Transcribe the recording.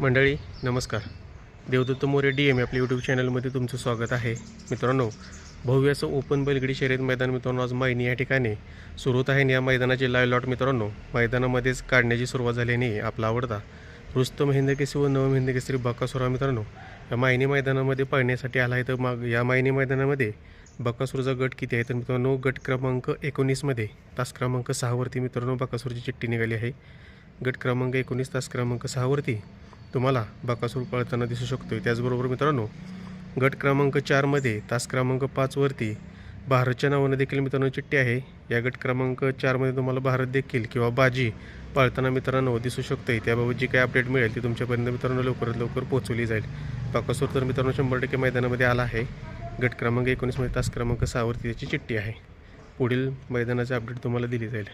मंडळी नमस्कार. Devdatta More D M आपल्या यूट्यूब चॅनलमध्ये तुमचं स्वागत आहे. मित्रांनो भव्य असं ओपन बैलगडी शर्यत मैदान मित्रांनो आज मायनी या ठिकाणी सुरू होत आहे आणि या मैदानाचे लाईव्ह लॉट मित्रांनो मैदानामध्येच काढण्याची सुरुवात झाल्याने आपला आवडता रुस्तम हिंदकेसरी व नवम हिंदकेसरी बकासुरा मित्रांनो या मायनी मैदानामध्ये पाहण्यासाठी आला आहे. तर मग या मायनी मैदानामध्ये बकासूरचा गट किती आहे? तर मित्रांनो गट क्रमांक एकोणीसमध्ये तास क्रमांक सहावरती मित्रांनो बकासूरची चिठ्ठी निघाली आहे. गट क्रमांक एकोणीस तास क्रमांक सहावरती तुम्हाला बकासूर पळताना दिसू शकतो आहे त्याचबरोबर मित्रांनो गट क्रमांक चारमध्ये तास क्रमांक पाचवरती भारतच्या नावानं देखील मित्रांनो चिठ्ठी आहे. या गट क्रमांक चारमध्ये तुम्हाला भारत देखील किंवा बाजी पळताना मित्रांनो दिसू शकते त्याबाबत जी काही अपडेट मिळेल ती तुमच्यापर्यंत मित्रांनो लवकरात लवकर पोहोचवली जाईल. बकासूर तर मित्रांनो शंभर टक्के मैदानामध्ये आला आहे. गट क्रमांक एकोणीसमध्ये तास क्रमांक सहावरती त्याची चिठ्ठी आहे. पुढील मैदानाचे अपडेट तुम्हाला दिली जाईल.